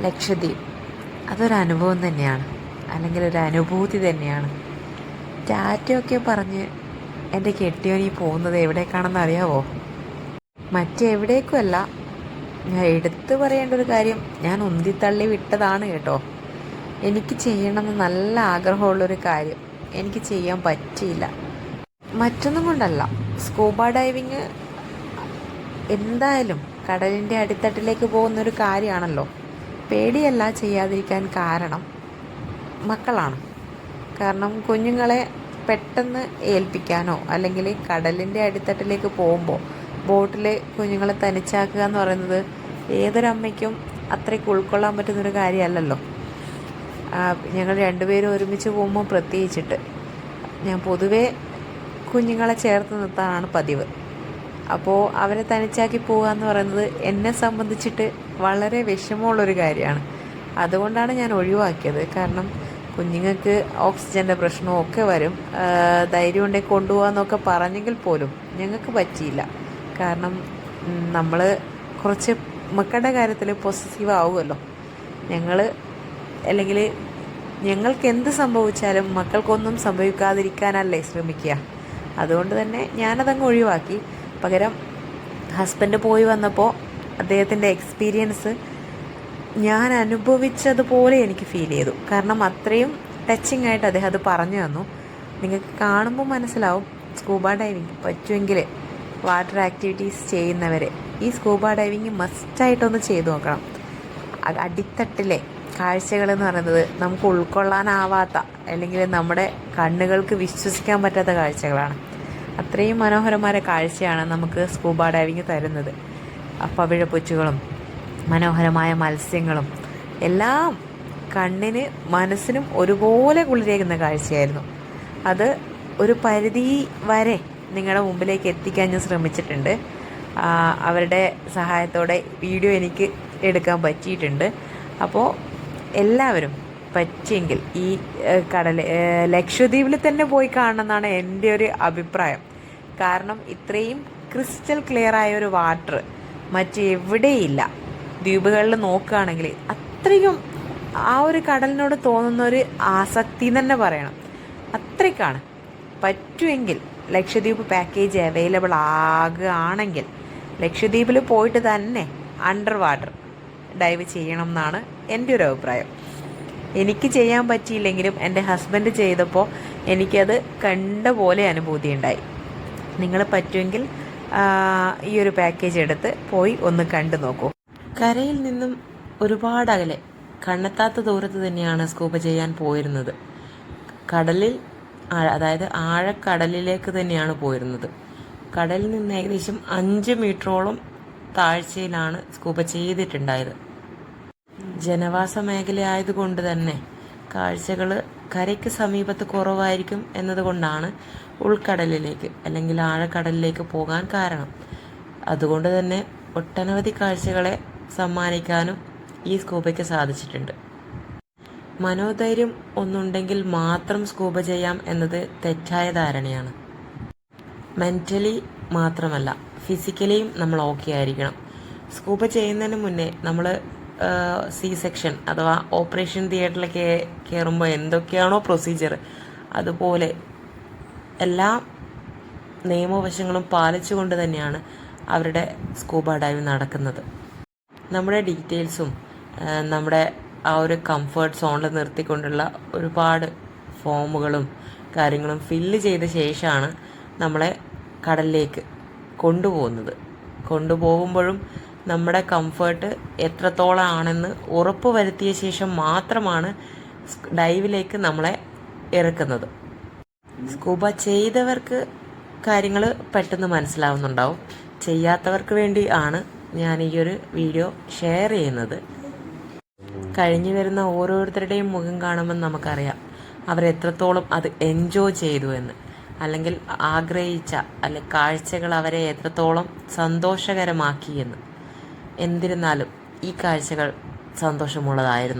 ലക്ഷദ്വീപ്. അതൊരനുഭവം തന്നെയാണ്. അല്ലെങ്കിൽ ഒരു അനുഭൂതി തന്നെയാണ്. ടാറ്റയൊക്കെ പറഞ്ഞ് എന്റെ കെട്ടിയോനി പോകുന്നത് എവിടേക്കാണെന്ന് അറിയാവോ? മറ്റെവിടേക്കുമല്ല. ഞാൻ എടുത്തു പറയേണ്ട ഒരു കാര്യം ഞാൻ ഉന്തിത്തള്ളി വിട്ടതാണ് കേട്ടോ. എനിക്ക് ചെയ്യണമെന്ന് നല്ല ആഗ്രഹമുള്ളൊരു കാര്യം. എനിക്ക് ചെയ്യാൻ പറ്റിയില്ല. മറ്റൊന്നും കൊണ്ടല്ല. സ്കൂബ ഡൈവിങ് എന്തായാലും കടലിന്റെ അടിത്തട്ടിലേക്ക് പോകുന്നൊരു കാര്യമാണല്ലോ. പേടിയല്ല ചെയ്യാതിരിക്കാൻ കാരണം മക്കളാണ്. കാരണം കുഞ്ഞുങ്ങളെ പെട്ടെന്ന് ഏൽപ്പിക്കാനോ അല്ലെങ്കിൽ കടലിന്റെ അടിത്തട്ടിലേക്ക് പോകുമ്പോൾ ബോട്ടിൽ കുഞ്ഞുങ്ങളെ തനിച്ചാക്കുക എന്ന് പറയുന്നത് ഏതൊരമ്മയ്ക്കും അത്രയ്ക്ക് ഉൾക്കൊള്ളാൻ പറ്റുന്നൊരു കാര്യമല്ലല്ലോ. ഞങ്ങൾ രണ്ടുപേരും ഒരുമിച്ച് പോകുമ്പോൾ പ്രത്യേകിച്ചിട്ട്. ഞാൻ പൊതുവേ കുഞ്ഞുങ്ങളെ ചേർത്ത് നിർത്താനാണ് പതിവ്. അപ്പോൾ അവരെ തനിച്ചാക്കി പോകുക എന്ന് പറയുന്നത് എന്നെ സംബന്ധിച്ചിട്ട് വളരെ വിഷമമുള്ളൊരു കാര്യമാണ്. അതുകൊണ്ടാണ് ഞാൻ ഒഴിവാക്കിയത്. കാരണം കുഞ്ഞുങ്ങൾക്ക് ഓക്സിജന്റെ പ്രശ്നവും ഒക്കെ വരും. ധൈര്യം ഉണ്ടെങ്കിൽ കൊണ്ടുപോകാമെന്നൊക്കെ പറഞ്ഞെങ്കിൽ പോലും ഞങ്ങൾക്ക് പറ്റിയില്ല. കാരണം നമ്മൾ കുറച്ച് മക്കളുടെ കാര്യത്തിൽ പോസിറ്റീവ് ആവുമല്ലോ. ഞങ്ങൾ അല്ലെങ്കിൽ ഞങ്ങൾക്ക് എന്ത് സംഭവിച്ചാലും മക്കൾക്കൊന്നും സംഭവിക്കാതിരിക്കാനല്ലേ ശ്രമിക്കുക. അതുകൊണ്ട് തന്നെ ഞാനതങ്ങ് ഒഴിവാക്കി. പകരം ഹസ്ബൻഡ് പോയി വന്നപ്പോൾ അദ്ദേഹത്തിന്റെ എക്സ്പീരിയൻസ് ഞാൻ അനുഭവിച്ചതുപോലെ എനിക്ക് ഫീൽ ചെയ്തു. കാരണം അത്രയും ടച്ചിങ് ആയിട്ട് അദ്ദേഹം അത് പറഞ്ഞു തന്നു. നിങ്ങൾക്ക് കാണുമ്പോൾ മനസ്സിലാവും സ്കൂബ ഡൈവിങ് പറ്റുമെങ്കിൽ വാട്ടർ ആക്ടിവിറ്റീസ് ചെയ്യുന്നവരെ ഈ സ്കൂബ ഡൈവിങ് മസ്റ്റായിട്ടൊന്ന് ചെയ്തു നോക്കണം. അടിത്തട്ടിലെ കാഴ്ചകൾ എന്ന് പറയുന്നത് നമുക്ക് ഉൾക്കൊള്ളാനാവാത്ത അല്ലെങ്കിൽ നമ്മുടെ കണ്ണുകൾക്ക് വിശ്വസിക്കാൻ പറ്റാത്ത കാഴ്ചകളാണ്. അത്രയും മനോഹരമായ കാഴ്ചയാണ് നമുക്ക് സ്കൂബ ഡൈവിങ് തരുന്നത്. പവിഴപ്പൂച്ചുകളും മനോഹരമായ മത്സ്യങ്ങളും എല്ലാം കണ്ണിന് മനസ്സിനും ഒരുപോലെ കുളിരേകുന്ന കാഴ്ചയായിരുന്നു. അത് ഒരു പരിധി വരെ നിങ്ങളുടെ മുമ്പിലേക്ക് എത്തിക്കാൻ ഞാൻ ശ്രമിച്ചിട്ടുണ്ട്. അവരുടെ സഹായത്തോടെ വീഡിയോ എനിക്ക് എടുക്കാൻ പറ്റിയിട്ടുണ്ട്. അപ്പോൾ എല്ലാവരും പറ്റിയെങ്കിൽ ഈ കടൽ ലക്ഷദ്വീപിൽ തന്നെ പോയി കാണണം എന്നാണ് എന്റെ ഒരു അഭിപ്രായം. കാരണം ഇത്രയും ക്രിസ്റ്റൽ ക്ലിയർ ആയ ഒരു വാട്ടർ മറ്റെവിടെയില്ല ദ്വീപുകളിൽ നോക്കുകയാണെങ്കിൽ അത്രയും ആ ഒരു കടലിനോട് തോന്നുന്ന ഒരു ആസക്തി തന്നെ പറയണം. അത്രയ്ക്കാണ്. പറ്റുമെങ്കിൽ ലക്ഷദ്വീപ് പാക്കേജ് അവൈലബിൾ ആകുകയാണെങ്കിൽ ലക്ഷദ്വീപിൽ പോയിട്ട് തന്നെ അണ്ടർ വാട്ടർ ഡൈവ് ചെയ്യണം എന്നാണ് എന്റെ ഒരു അഭിപ്രായം. എനിക്ക് ചെയ്യാൻ പറ്റിയില്ലെങ്കിലും എന്റെ ഹസ്ബൻഡ് ചെയ്തപ്പോൾ എനിക്കത് കണ്ട പോലെ അനുഭൂതി ഉണ്ടായി. നിങ്ങൾ പറ്റുമെങ്കിൽ ഈ ഒരു പാക്കേജ് എടുത്ത് പോയി ഒന്ന് കണ്ടു നോക്കൂ. കരയിൽ നിന്നും ഒരുപാട് അകലെ കണ്ണെത്താത്ത ദൂരത്ത് തന്നെയാണ് സ്കൂബ ചെയ്യാൻ പോയിരുന്നത്. കടലിൽ അതായത് ആഴക്കടലിലേക്ക് തന്നെയാണ് പോയിരുന്നത്. കടലിൽ നിന്ന് ഏകദേശം അഞ്ച് മീറ്ററോളം താഴ്ചയിലാണ് സ്കൂബ ചെയ്തിട്ടുണ്ടായത്. ജനവാസ മേഖലയായതുകൊണ്ട് തന്നെ കാഴ്ചകൾ കരയ്ക്ക് സമീപത്ത് കുറവായിരിക്കും എന്നതുകൊണ്ടാണ് ഉൾക്കടലിലേക്ക് അല്ലെങ്കിൽ ആഴക്കടലിലേക്ക് പോകാൻ കാരണം. അതുകൊണ്ട് തന്നെ ഒട്ടനവധി കാഴ്ചകളെ സമ്മാനിക്കാനും ഈ സ്കൂബയ്ക്ക് സാധിച്ചിട്ടുണ്ട്. മനോധൈര്യം ഒന്നുണ്ടെങ്കിൽ മാത്രം സ്കൂബ ചെയ്യാം എന്നത് തെറ്റായ ധാരണയാണ്. മെന്റലി മാത്രമല്ല ഫിസിക്കലിയും നമ്മൾ ഓക്കെ ആയിരിക്കണം. സ്കൂബ ചെയ്യുന്നതിന് മുന്നേ നമ്മൾ സി സെക്ഷൻ അഥവാ ഓപ്പറേഷൻ തിയേറ്ററിലേക്ക് കയറുമ്പോൾ എന്തൊക്കെയാണോ പ്രൊസീജിയർ അതുപോലെ എല്ലാ നിയമവശങ്ങളും പാലിച്ചുകൊണ്ട് തന്നെയാണ് അവരുടെ സ്കൂബ ഡൈവ് നടക്കുന്നത്. നമ്മുടെ ഡീറ്റെയിൽസും നമ്മുടെ ആ ഒരു കംഫർട്ട് സോണിൽ നിർത്തിക്കൊണ്ടുള്ള ഒരുപാട് ഫോമുകളും കാര്യങ്ങളും ഫില്ല് ചെയ്ത ശേഷമാണ് നമ്മളെ കടലിലേക്ക് കൊണ്ടുപോകുന്നത്. കൊണ്ടുപോകുമ്പോഴും നമ്മുടെ കംഫർട്ട് എത്രത്തോളം ആണെന്ന് ഉറപ്പ് വരുത്തിയ ശേഷം മാത്രമാണ് ഡൈവിലേക്ക് നമ്മളെ ഇറക്കുന്നത്. സ്കൂബ ചെയ്തവർക്ക് കാര്യങ്ങൾ പെട്ടെന്ന് മനസ്സിലാവുന്നുണ്ടാവും. ചെയ്യാത്തവർക്ക് വേണ്ടി ആണ് ഞാൻ ഈ ഒരു വീഡിയോ ഷെയർ ചെയ്യുന്നത്. കഴിഞ്ഞു വരുന്ന ഓരോരുത്തരുടെയും മുഖം കാണുമ്പോൾ നമുക്കറിയാം. അവർ എത്രത്തോളം അത് എൻജോയ് ചെയ്തു എന്ന്. അല്ലെങ്കിൽ ആഗ്രഹിച്ച അല്ലെ കാഴ്ചകൾ അവരെ എത്രത്തോളം സന്തോഷകരമാക്കി എന്ന്. എന്നിരുന്നാലും ഈ കാഴ്ചകൾ സന്തോഷമുള്ളതായിരുന്നു.